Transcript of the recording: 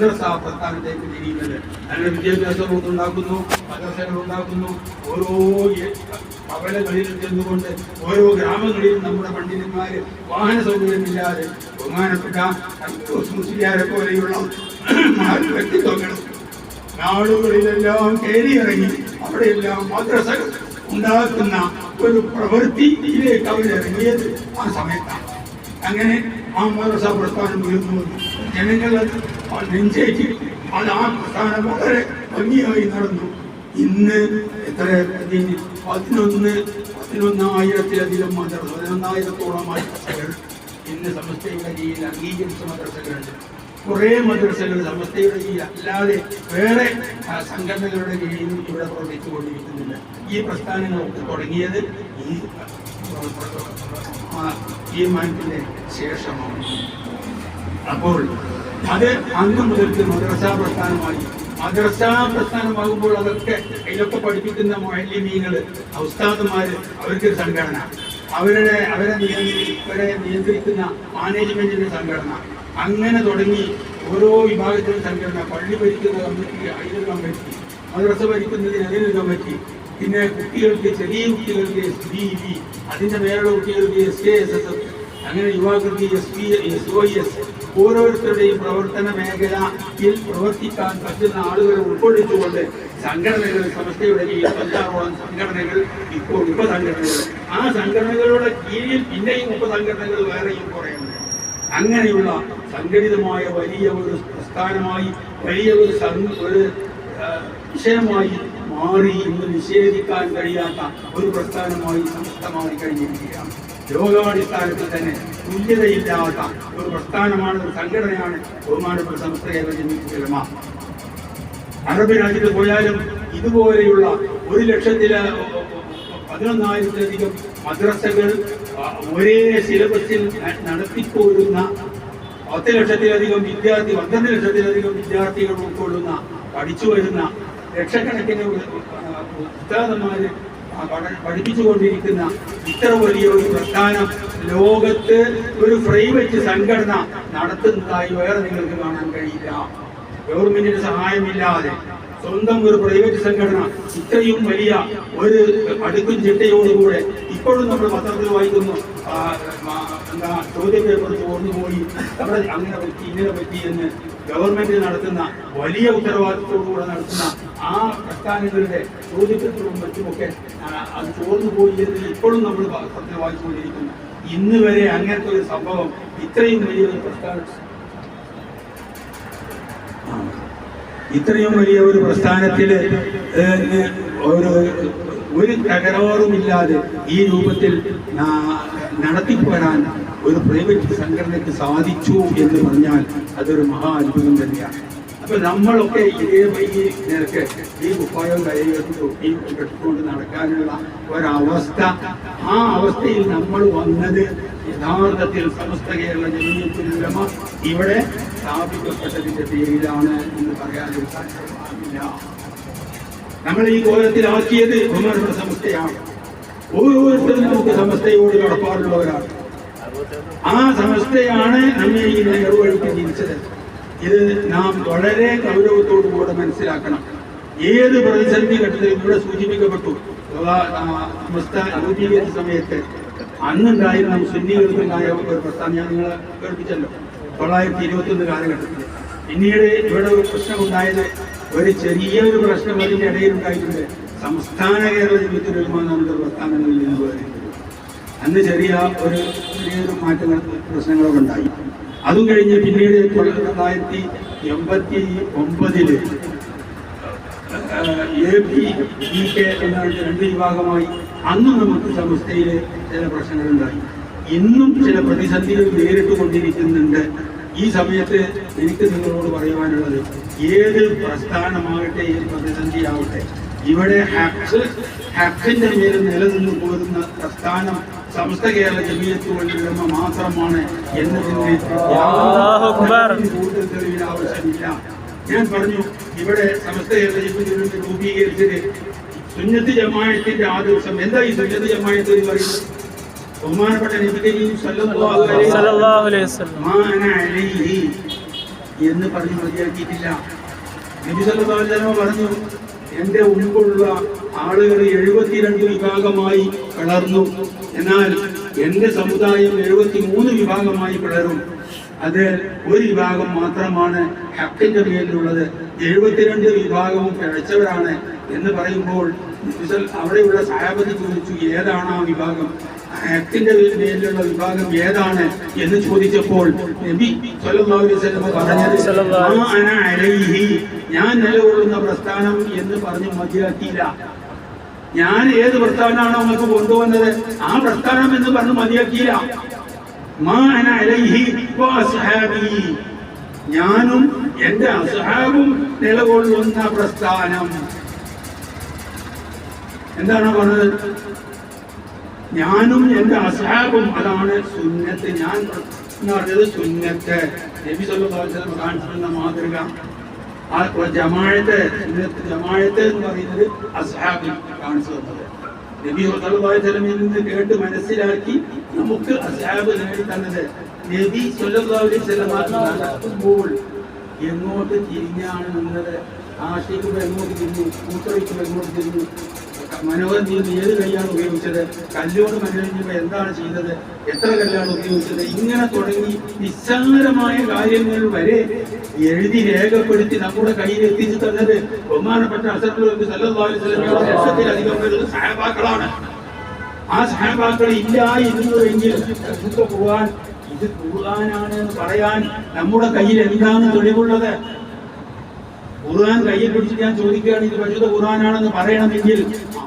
മദ്രസ പ്രസ്ഥാനത്തേക്ക് തിരിയുന്നത് നല്ല വിദ്യാഭ്യാസം ഉണ്ടാക്കുന്നു മദ്രസകൾ ഉണ്ടാക്കുന്നു. ഓരോ കവലകളിൽ ചെന്നുകൊണ്ട് ഓരോ ഗ്രാമങ്ങളിലും നമ്മുടെ പണ്ഡിതന്മാർ വാഹന സൗകര്യമില്ലാതെ ബഹുമാനപ്പെട്ട പോലെയുള്ള വ്യക്തിത്വങ്ങൾ നാടുകളിലെല്ലാം കയറിയിറങ്ങി അവിടെയെല്ലാം മദ്രസകൾ ഉണ്ടാക്കുന്ന ഒരു പ്രവൃത്തിയിലേക്ക് അവരിറങ്ങിയത് ആ സമയത്താണ്. അങ്ങനെ ആ മദ്രസ പ്രസ്ഥാനം ഉയർന്നു വന്നു. ജനങ്ങൾ അത് നെഞ്ചേറ്റി അത് ആ പ്രസ്ഥാനം വളരെ ഭംഗിയായി നടന്നു. ഇന്ന് എത്ര പതിനൊന്ന് പതിനൊന്നായിരത്തിലധികം മദ്രസ പതിനൊന്നായിരത്തോളം മദ്രസകൾ ഇന്ന് സമസ്തയുടെ കീഴിൽ അംഗീകരിച്ച മദ്രസകളുണ്ട്. കുറേ മദ്രസകൾ സമസ്തയുടെ കീഴിൽ അല്ലാതെ വേറെ സംഘടനകളുടെ കീഴിലും ഇവിടെ പ്രവർത്തിച്ചു കൊണ്ടിരിക്കുന്നില്ല ഈ പ്രസ്ഥാനങ്ങളൊക്കെ തുടങ്ങിയത് ഈ ഈ ശേഷമാണ്. അപ്പോൾ അത് അന്ന് മുതൽക്ക് മദ്രസാ പ്രസ്ഥാനമായി. മദ്രസാ പ്രസ്ഥാനമാകുമ്പോൾ അതൊക്കെ അതിലൊക്കെ പഠിപ്പിക്കുന്ന മൊഹല്ലിമീങ്ങൾ ഉസ്താദുമാര് അവർക്ക് സംഘടന. അവരുടെ അവരെ അവരെ നിയന്ത്രിക്കുന്ന മാനേജ്മെന്റിന്റെ സംഘടന. അങ്ങനെ തുടങ്ങി ഓരോ വിഭാഗത്തിലും സംഘടന. പള്ളി ഭരിക്കുന്ന കമ്മിറ്റി അതിനൊരു കമ്മിറ്റി മദ്രസ ഭരിക്കുന്നതിന് അതിനൊരു കമ്മിറ്റി പിന്നെ കുട്ടികൾക്ക് ചെറിയ കുട്ടികൾക്ക് എസ് ബി വി അതിന്റെ മേലുള്ള കുട്ടികൾക്ക് എസ് കെ എസ് എസ് അങ്ങനെ യുവാക്കൾക്ക് S P S O S ഓരോരുത്തരുടെയും പ്രവർത്തന മേഖലയിൽ പ്രവർത്തിക്കാൻ പറ്റുന്ന ആളുകളെ ഉൾക്കൊള്ളിച്ചുകൊണ്ട് സംഘടനകൾ സമസ്തയുടെ കീഴിൽ പഞ്ചാറോളം സംഘടനകൾ ഇപ്പോൾ ഉപസംഘടനകൾ. ആ സംഘടനകളുടെ കീഴിൽ പിന്നെയും ഉപസംഘടനകൾ വേറെയും കുറയുണ്ട് അങ്ങനെയുള്ള സംഘടിതമായ വലിയ ഒരു പ്രസ്ഥാനമായി വലിയ ഒരു ഒരു വിഷയമായി മാറി ഇന്ന് നിഷേധിക്കാൻ കഴിയാത്ത ഒരു പ്രസ്ഥാനമായി സമസ്തമാറി കഴിഞ്ഞിരിക്കുകയാണ് ലോകാടിസ്ഥാനത്തിൽ തന്നെ തുല്യതയില്ലാത്ത ഒരു പ്രസ്ഥാനമാണ് ഒരു സംഘടനയാണ് ബഹുമാനപ്പെട്ട സംസ്ഥയെ ജന്മിക്കുലമ അറബ് രാജ്യത്ത് പോയാലും ഇതുപോലെയുള്ള ഒരു ലക്ഷത്തില പതിനൊന്നായിരത്തിലധികം മദ്രസകൾ ഒരേ സിലബസിൽ നടത്തിപ്പോരുന്ന പത്ത് ലക്ഷത്തിലധികം വിദ്യാർത്ഥി പന്ത്രണ്ട് ലക്ഷത്തിലധികം വിദ്യാർത്ഥികൾ ഉൾക്കൊള്ളുന്ന പഠിച്ചു വരുന്ന ലക്ഷക്കണക്കിന് പഠ- പഠിപ്പിച്ചുകൊണ്ടിരിക്കുന്ന ഇത്ര വലിയ ഒരു പ്രസ്ഥാനം ലോകത്ത് ഒരു പ്രൈവറ്റ് സംഘടന നടത്തുന്നതായി വേറെ നിങ്ങൾക്ക് കാണാൻ കഴിയില്ല. ഗവൺമെന്റിന്റെ സഹായമില്ലാതെ സ്വന്തം ഒരു പ്രൈവറ്റ് സംഘടന ഇത്രയും വലിയ ഒരു അടുക്കും ചിട്ടയോടുകൂടെ ഇപ്പോഴും നമ്മൾ പത്രത്തിൽ വായിക്കുന്നു. എന്താ ചോദ്യം പേപ്പർ ചോർന്നുപോയി അവിടെ അങ്ങനെ പറ്റി ഇങ്ങനെ പറ്റി എന്ന് ഗവൺമെന്റ് നടത്തുന്ന വലിയ ഉത്തരവാദിത്തത്തോടുകൂടെ നടത്തുന്ന ആ പ്രസ്ഥാനങ്ങളുടെ ചോദ്യപേപ്പറും മറ്റുമൊക്കെ അത് ചോർന്നുപോയി എന്ന് ഇപ്പോഴും നമ്മൾ പത്രത്തിൽ വായിച്ചുകൊണ്ടിരിക്കുന്നു. ഇന്ന് വരെ അങ്ങനത്തെ ഒരു സംഭവം ഇത്രയും വലിയ ഒരു പ്രസ്ഥാനം ഇത്രയും വലിയ ഒരു പ്രസ്ഥാനത്തിൽ ഒരു ഒരു തകരാറുമില്ലാതെ ഈ രൂപത്തിൽ നടത്തിപ്പോരാൻ ഒരു പ്രൈവറ്റ് സംഘടനയ്ക്ക് സാധിച്ചു എന്ന് പറഞ്ഞാൽ അതൊരു മഹാ അത്ഭുതം തന്നെയാണ്. അപ്പൊ നമ്മളൊക്കെ ഇതേ ഈ നിരക്ക് ഈ തൊട്ടിയും കെട്ടിക്കൊണ്ട് നടക്കാനുള്ള ഒരവസ്ഥ ആ അവസ്ഥയിൽ നമ്മൾ വന്നത് യഥാർത്ഥത്തിൽ സമസ്ത കേരള ജനീയത്തിലുലമ ഇവിടെ സ്ഥാപിക്കപ്പെട്ടതിന്റെ പേരിലാണ് എന്ന് പറയാനൊരു സാധ്യമാകില്ല നമ്മൾ ഈ കോലത്തിലാക്കിയത് ബഹുമാനപ്പെട്ട സമസ്തയാണ്. ഓരോരുത്തരും നമുക്ക് സമസ്തയോട് കടപ്പാടുള്ളവരാണ്. ആ സമസ്തയാണ് നമ്മെ ഈ നേർവഴിക്ക് ജീവിച്ചത്. ഇത് നാം വളരെ ഗൗരവത്തോടു കൂടെ മനസ്സിലാക്കണം. ഏത് പ്രതിസന്ധി ഘട്ടത്തിൽ ഇവിടെ സൂചിപ്പിക്കപ്പെട്ടു. സമസ്ത രൂപീകരിച്ച സമയത്ത് അന്നുണ്ടായിരുന്ന സുന്നികൾക്കുണ്ടായ ഒരു പ്രസ്ഥാനം ഞാൻ നിങ്ങളെ കേൾപ്പിച്ചല്ലോ. തൊള്ളായിരത്തി ഇരുപത്തി ഒന്ന് കാലഘട്ടത്തിൽ. പിന്നീട് ഇവിടെ ഒരു പ്രശ്നമുണ്ടായത് ഒരു ചെറിയൊരു പ്രശ്നം അതിന്റെ ഇടയിൽ ഉണ്ടായിട്ടുണ്ട് സംസ്ഥാന കേരള ജീവിതത്തിൽ വരുമാനമുള്ള പ്രസ്ഥാനങ്ങളിൽ നിന്ന് പറയുന്നത് അന്ന് ചെറിയ ഒരു ചെറിയൊരു മാറ്റങ്ങൾ പ്രശ്നങ്ങളൊക്കെ ഉണ്ടായി. അതും കഴിഞ്ഞ് പിന്നീട് തൊള്ളായിരത്തി എൺപത്തി ഒമ്പതിൽ എ പി ഇ കെ രണ്ട് വിഭാഗമായി അന്നും നമുക്ക് സമസ്തയിൽ ചില പ്രശ്നങ്ങളുണ്ടായി. ഇന്നും ചില പ്രതിസന്ധികൾ നേരിട്ട് കൊണ്ടിരിക്കുന്നുണ്ട് ഈ സമയത്ത് എനിക്ക് നിങ്ങളോട് പറയുവാനുള്ളത് ഏത് പ്രസ്ഥാനമാകട്ടെ ഏത് പ്രതിസന്ധിയാവട്ടെ ഇവിടെ ഹക്ക് ഹക്കിന്റെ മേൽ നിലനിന്ന് പോരുന്ന പ്രസ്ഥാനം സമസ്ത കേരള ജമീയത്ത് മാത്രമാണ് എന്നതിന് കൂടുതൽ തെളിവിന് ആവശ്യമില്ല. ഞാൻ പറഞ്ഞു ഇവിടെ സമസ്ത കേരള ജമീയത്ത് രൂപീകരിച്ചത് സുന്നത്ത് ജമായത്തിന്റെ ആദർശം. എന്താ ഈ സുന്നത്ത് ജമായത്ത് എന്ന് പറയുന്നത്? ബഹുമാനപ്പെട്ട നബി കരീം അലൈഹി സല്ലല്ലാഹു അലൈഹി വസല്ലം. എന്ന് പറഞ്ഞ് മതിയാക്കിയിട്ടില്ല. നബി വസല്ലം പറഞ്ഞു എന്റെ മുമ്പുള്ള ആളുകൾ എഴുപത്തിരണ്ട് വിഭാഗമായി പിളർന്നു. എന്നാൽ എന്റെ സമുദായം എഴുപത്തി മൂന്ന് വിഭാഗമായി പിളരും. അത് ഒരു വിഭാഗം മാത്രമാണ്. ഹക്കിന്റെ പേരിലുള്ളത് എഴുപത്തിരണ്ട് വിഭാഗവും പിഴച്ചവരാണ് എന്ന് പറയുമ്പോൾ അവിടെയുള്ള സഹാബത്ത് ചോദിച്ചു ഏതാണ് ആ വിഭാഗം? ഹക്കിന്റെ പേരിലുള്ള വിഭാഗം ഏതാണ്? എന്ന് ചോദിച്ചപ്പോൾ നബി പറഞ്ഞത് സല്ലല്ലാഹു "മാ അലൈഹി ഞാൻ നിലകൊള്ളുന്ന പ്രസ്ഥാനം എന്ന് പറഞ്ഞ് മതിയാക്കിയില്ല. ഞാൻ ഏത് പ്രസ്ഥാനമാണോ നമുക്ക് കൊണ്ടുവന്നത് ആ പ്രസ്ഥാനം എന്ന് പറഞ്ഞ് മതിയാക്കിയില്ല. ഞാനും എന്റെ അസ്ഹാബും നിലകൊള്ളുന്ന പ്രസ്ഥാനം. എന്താണ് പറഞ്ഞത്? ഞാനും എന്റെ അസ്ഹാബും അതാണ് സുന്നത്ത്. ഞാൻ എന്ന് പറഞ്ഞത് സുന്നത്ത്. നബി സല്ലല്ലാഹു കാണിച്ചിരുന്ന മാതൃക. ആ ജമാഴത്തെ സുന്നത്ത് ജമാഴത്തെ എന്ന് പറയുന്നത് അസ്ഹാബിൽ കാണിച്ചു തന്നത്. നബി സല്ലല്ലാഹു നിന്ന് കേട്ട് മനസ്സിലാക്കി നമുക്ക് അസ്ഹാബ് നേടി തന്നത്. നബി സല്ലല്ലാഹു അലൈഹി വസല്ലം നടക്കുമ്പോൾ എങ്ങോട്ട് തിരിഞ്ഞാണ് നിന്നത് ആശയിക്കുമ്പോൾ എങ്ങോട്ട് തിരിഞ്ഞു മൂത്രയിക്കുമ്പോൾ എങ്ങോട്ട് തിരിഞ്ഞു? മനോഹരൻ ചെയ്യുന്ന ഏത് കൈയാണ് ഉപയോഗിച്ചത്? കല്ലോട് മനോഹരിക്കുമ്പോൾ എന്താണ് ചെയ്തത്? എത്ര കല്ലാണ് ഉപയോഗിച്ചത്? ഇങ്ങനെ തുടങ്ങി നിസ്സാരമായ കാര്യങ്ങൾ വരെ എഴുതി രേഖപ്പെടുത്തി നമ്മുടെ കയ്യിൽ എത്തിച്ചു തന്നത് ബഹുമാനപ്പെട്ട അസറുകൾക്ക് ലക്ഷത്തിലധികം വരുന്ന സഹാബാക്കളാണ്. ആ സഹപാക്കൾ ഇല്ലായിരുന്നുവെങ്കിൽ പോകാൻ ഇത് ഖുർആനാണ് എന്ന് പറയാൻ നമ്മുടെ കയ്യിൽ എന്താണ് തെളിവുള്ളത്? ഖുർആൻ കയ്യിൽ പിടിച്ച് ഞാൻ ചോദിക്കുകയാണ് ഇത് പരിശുദ്ധ ഖുർആനാണെന്ന് പറയണമെങ്കിൽ